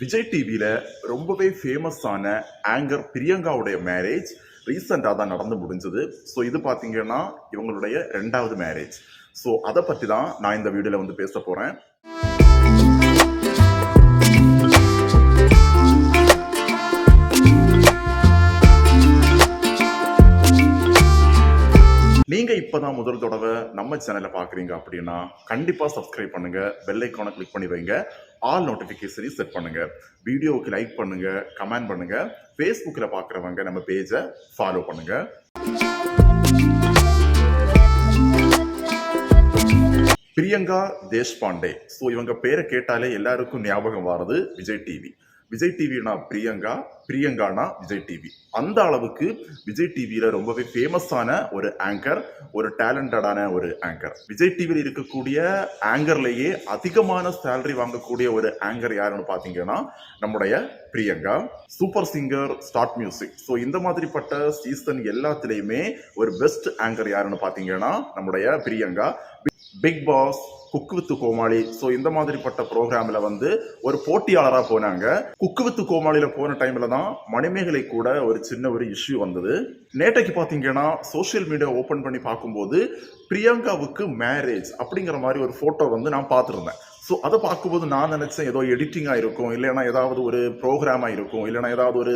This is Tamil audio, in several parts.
விஜய் டிவியில் ரொம்பவே ஃபேமஸான ஆங்கர் பிரியங்காவுடைய மேரேஜ் ரீசெண்டாக தான் நடந்து முடிஞ்சது. ஸோ இது பார்த்தீங்கன்னா இவங்களுடைய ரெண்டாவது மேரேஜ் ஸோ அதை பற்றி தான் நான் இந்த வீடியோவில் வந்து பேச போகிறேன் நீங்கள் இப்போ தான் முதல் தடவை நம்ம சேனலை பார்க்குறீங்க அப்படின்னா கண்டிப்பாக சப்ஸ்கிரைப் பண்ணுங்க. பெல் ஐக்கானை கிளிக் பண்ணி வைங்க. ஆல் நோட்டிஃபிகேஷனையும் செட் பண்ணுங்கள் வீடியோவுக்கு லைக் பண்ணுங்கள் கமெண்ட் பண்ணுங்கள் ஃபேஸ்புக்கில் பார்க்குறவங்க நம்ம பேஜை ஃபாலோ பண்ணுங்கள் பிரியங்கா தேஷ்பாண்டே. ஸோ இவங்க பேரை கேட்டாலே எல்லாருக்கும் ஞாபகம் வர்றது விஜய் டிவி விஜய் டிவினா பிரியங்கா பிரியங்கானா விஜய் டிவி அந்த அளவுக்கு விஜய் டிவியில ரொம்பவே ஃபேமஸான ஒரு ஆங்கர் ஒரு டேலண்டடான ஒரு ஆங்கர் விஜய் டிவியில் இருக்கக்கூடிய ஆங்கர்லேயே அதிகமான சேலரி வாங்கக்கூடிய ஒரு ஆங்கர் யாருன்னு பார்த்தீங்கன்னா நம்முடைய Priyanka super singer start music so இந்த மாதிரிப்பட்ட சீசன் எல்லாத்துலேயுமே ஒரு பெஸ்ட் ஆங்கர் யாருன்னு பார்த்தீங்கன்னா நம்முடைய Priyanka Bigg Boss cook with Comali. So இந்த மாதிரிப்பட்ட ப்ரோக்ராமில் வந்து ஒரு போட்டியாளராக போனாங்க. குக்கு வித்து கோமாளியில் போன டைமில் தான் மணிமேகலை கூட ஒரு சின்ன ஒரு இஷ்யூ வந்தது. நேற்றைக்கு பார்த்தீங்கன்னா சோஷியல் மீடியா ஓப்பன் பண்ணி பார்க்கும்போது பிரியங்காவுக்கு மேரேஜ் அப்படிங்கிற மாதிரி ஒரு ஃபோட்டோ வந்து நான் பார்த்துருந்தேன். ஸோ அதை பார்க்கும்போது நான் நினச்சேன் ஏதோ எடிட்டிங்காக இருக்கும் இல்லைன்னா ஏதாவது ஒரு ப்ரோக்ராமாக இருக்கும் இல்லைன்னா ஏதாவது ஒரு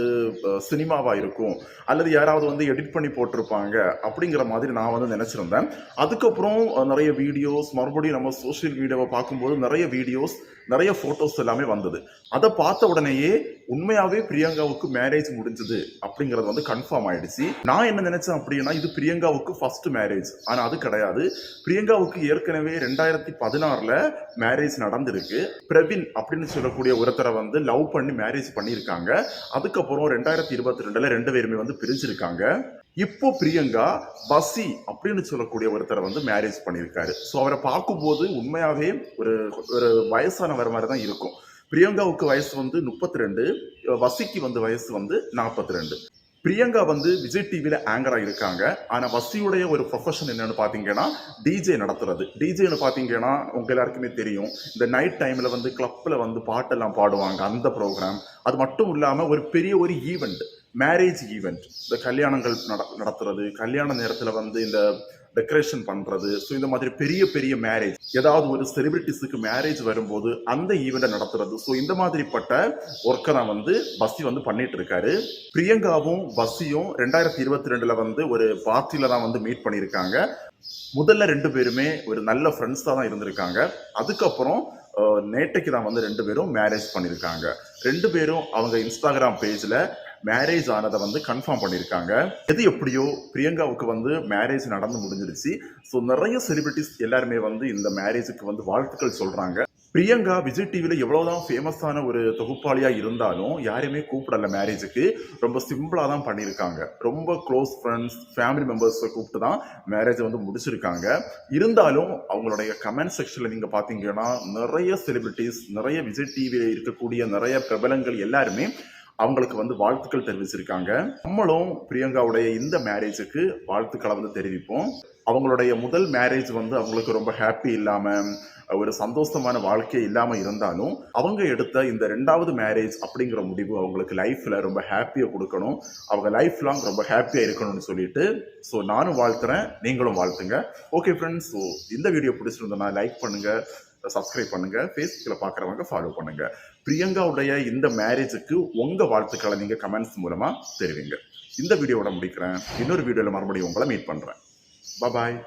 சினிமாவாக இருக்கும் அல்லது யாராவது வந்து எடிட் பண்ணி போட்டிருப்பாங்க அப்படிங்கிற மாதிரி நான் வந்து நினச்சிருந்தேன். அதுக்கப்புறம் நிறைய வீடியோஸ் மறுபடியும் நம்ம சோஷியல் மீடியாவை பார்க்கும்போது நிறைய வீடியோஸ் நிறைய ஃபோட்டோஸ் எல்லாமே வந்தது. அதை பார்த்த உடனேயே உண்மையாகவே பிரியங்காவுக்கு மேரேஜ் முடிஞ்சது அப்படிங்கிறது வந்து கன்ஃபார்ம் ஆயிடுச்சு. நான் என்ன நினச்சேன் அப்படின்னா இது பிரியங்காவுக்கு ஃபர்ஸ்ட் மேரேஜ் ஆனால் அது கிடையாது. பிரியங்காவுக்கு ஏற்கனவே ரெண்டாயிரத்தி பதினாறில் மேரேஜ் நடந்திருக்கு. பிரவீன் அப்படின்னு சொல்லக்கூடிய ஒருத்தரை வந்து லவ் பண்ணி மேரேஜ் பண்ணியிருக்காங்க. அதுக்கப்புறம் ரெண்டாயிரத்தி இருபத்தி ரெண்டுல ரெண்டு பேருமே வந்து பிரிஞ்சிருக்காங்க. இப்போ பிரியங்கா பசி அப்படின்னு சொல்லக்கூடிய ஒருத்தரை வந்து மேரேஜ் பண்ணியிருக்காரு. ஸோ அவரை பார்க்கும்போது உண்மையாகவே ஒரு ஒரு வயசானவர் மாதிரி தான் இருக்கும். பிரியங்காவுக்கு வயசு வந்து முப்பத்தி ரெண்டு வசிக்கு வந்து வயசு வந்து நாற்பத்தி ரெண்டு. பிரியங்கா வந்து விஜய் டிவியில் ஆங்கராக இருக்காங்க ஆனால் வசியுடைய ஒரு ப்ரொஃபஷன் என்னென்னு பார்த்தீங்கன்னா டிஜே நடத்துறது. டிஜேன்னு பார்த்தீங்கன்னா உங்கள் எல்லாருக்குமே தெரியும். இந்த நைட் டைமில் வந்து கிளப்பில் வந்து பாட்டெல்லாம் பாடுவாங்க அந்த ப்ரோக்ராம் அது மட்டும் இல்லாமல் ஒரு பெரிய ஒரு ஈவெண்ட் மேரேஜ் ஈவெண்ட் இந்த கல்யாணங்கள் நட நடத்துறது கல்யாண நேரத்தில் வந்து இந்த டெக்கரேஷன் பண்ணுறது ஸோ இந்த மாதிரி பெரிய பெரிய மேரேஜ் ஏதாவது ஒரு செலிபிரிட்டிஸுக்கு மேரேஜ் வரும்போது அந்த ஈவெண்ட்டை நடத்துறது. ஸோ இந்த மாதிரிப்பட்ட ஒர்க்கை தான் வந்து பஸ்ஸி வந்து பண்ணிட்டு இருக்காரு பிரியங்காவும் பஸ்ஸியும் ரெண்டாயிரத்தி இருபத்தி ரெண்டில் வந்து ஒரு பார்ட்டியில தான் வந்து மீட் பண்ணியிருக்காங்க. முதல்ல ரெண்டு பேருமே ஒரு நல்ல ஃப்ரெண்ட்ஸாக தான் இருந்திருக்காங்க. அதுக்கப்புறம் நேட்டைக்கு தான் வந்து ரெண்டு பேரும் மேரேஜ் பண்ணியிருக்காங்க. ரெண்டு பேரும் அவங்க இன்ஸ்டாகிராம் பேஜில் மேரேஜ் ஆனதை வந்து கன்ஃபார்ம் பண்ணியிருக்காங்க எது எப்படியோ பிரியங்காவுக்கு வந்து மேரேஜ் நடந்து முடிஞ்சிருச்சு. ஸோ நிறைய செலிபிரிட்டிஸ் எல்லாருமே வந்து இந்த மேரேஜுக்கு வந்து வாழ்த்துக்கள் சொல்கிறாங்க பிரியங்கா விஜய் டிவியில் எவ்வளோதான் ஃபேமஸான ஒரு தொகுப்பாளியாக இருந்தாலும் யாரையுமே கூப்பிடல மேரேஜுக்கு ரொம்ப சிம்பிளாக தான் பண்ணியிருக்காங்க ரொம்ப க்ளோஸ் ஃப்ரெண்ட்ஸ் ஃபேமிலி மெம்பர்ஸை கூப்பிட்டு தான் மேரேஜை வந்து முடிச்சிருக்காங்க. இருந்தாலும் அவங்களுடைய கமெண்ட் செக்ஷனில் நீங்கள் பார்த்தீங்கன்னா நிறைய செலிபிரிட்டிஸ் நிறைய விஜய் டிவியில் இருக்கக்கூடிய நிறைய பிரபலங்கள் எல்லாருமே அவங்களுக்கு வந்து வாழ்த்துக்கள் தெரிவிச்சிருக்காங்க. நம்மளும் பிரியங்காவுடைய இந்த மேரேஜுக்கு வாழ்த்துக்களை வந்து தெரிவிப்போம். அவங்களுடைய முதல் மேரேஜ் வந்து அவங்களுக்கு ரொம்ப ஹாப்பி இல்லாமல் ஒரு சந்தோஷமான வாழ்க்கை இல்லாமல் இருந்தாலும் அவங்க எடுத்த இந்த ரெண்டாவது மேரேஜ் அப்படிங்கிற முடிவு அவங்களுக்கு லைஃப்பில் ரொம்ப ஹாப்பியாக கொடுக்கணும். அவங்க லைஃப் லாங் ரொம்ப ஹாப்பியாக இருக்கணும்னு சொல்லிட்டு ஸோ நானும் வாழ்த்துறேன் நீங்களும் வாழ்த்துங்க. ஓகே ஃப்ரெண்ட்ஸ் ஸோ இந்த வீடியோ பிடிச்சிருந்தோன்னா லைக் பண்ணுங்கள் சப்ஸ்கிரைப் பண்ணுங்க ஃபேஸ்புக்கில் பார்க்குறவங்க ஃபாலோ பண்ணுங்க. பிரியங்காவுடைய இந்த மேரேஜுக்கு உங்க வாழ்த்துக்களை நீங்க கமெண்ட்ஸ் மூலமா தெரிவிங்க. இந்த வீடியோவோட முடிக்கிறேன். இன்னொரு வீடியோவில் மறுபடியும் உங்களை மீட் பண்ணுறேன் பாய்